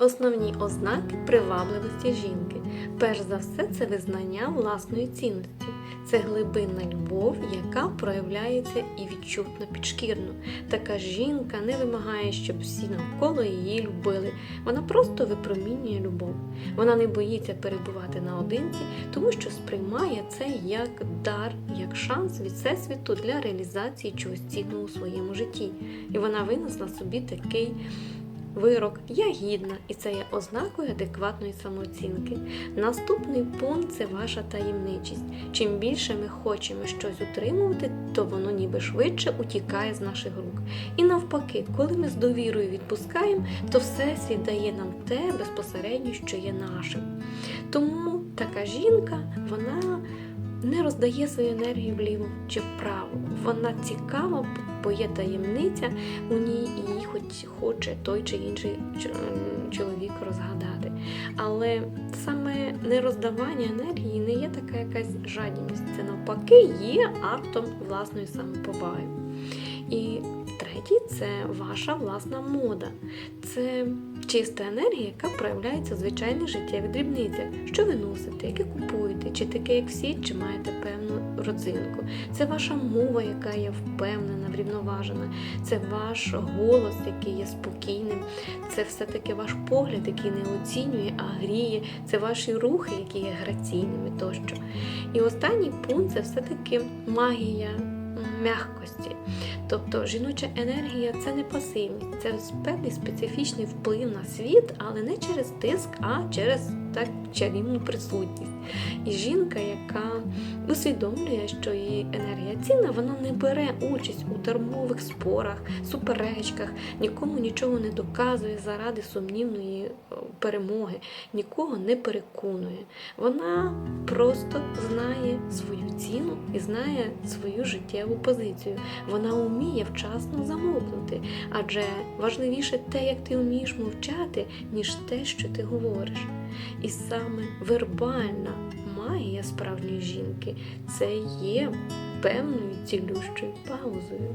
Основні ознаки привабливості жінки. Перш за все, це визнання власної цінності. Це глибинна любов, яка проявляється і відчутно підшкірно. Така жінка не вимагає, щоб всі навколо її любили. Вона просто випромінює любов. Вона не боїться перебувати наодинці, тому що сприймає це як дар, як шанс від всесвіту для реалізації чогось цінного у своєму житті. І вона винесла собі такий вирок Я гідна, і це є ознакою адекватної самооцінки. Наступний пункт це ваша таємничість. Чим більше ми хочемо щось утримувати, то воно ніби швидше утікає з наших рук. І навпаки, коли ми з довірою відпускаємо, то Всесвіт дає нам те безпосередньо, що є нашим. Тому така жінка, вона не роздає свою енергію вліво чи вправо. Вона цікава, бо є таємниця у ній, і її хоч хоче той чи інший чоловік розгадати. Але саме нероздавання енергії не є така якась жадібність. Це навпаки є актом власної самоповаги. І третій це ваша власна мода. Це чиста енергія, яка проявляється в звичайних життєвих дрібницях. Що ви носите, яке купуєте, чи таке, як всі, чи маєте певну родзинку. Це ваша мова, яка є впевнена, врівноважена. Це ваш голос, який є спокійним. Це все-таки ваш погляд, який не оцінює, а гріє. Це ваші рухи, які є граційними тощо. І останній пункт це все-таки магія м'якості. Тобто жіноча енергія це не пасивність, це певний специфічний вплив на світ, але не через тиск, а через так чарівну присутність. І жінка, яка усвідомлює, що її енергія цінна, вона не бере участь у дармових спорах, суперечках, нікому нічого не доказує заради сумнівної е, перемоги, нікого не переконує. Вона просто знає свою ціну і знає свою життєву позицію. Вона вміє вчасно замовкнути, адже важливіше те, як ти вмієш мовчати, ніж те, що ти говориш. І саме вербальна магія справжньої жінки це є певною цілющою паузою.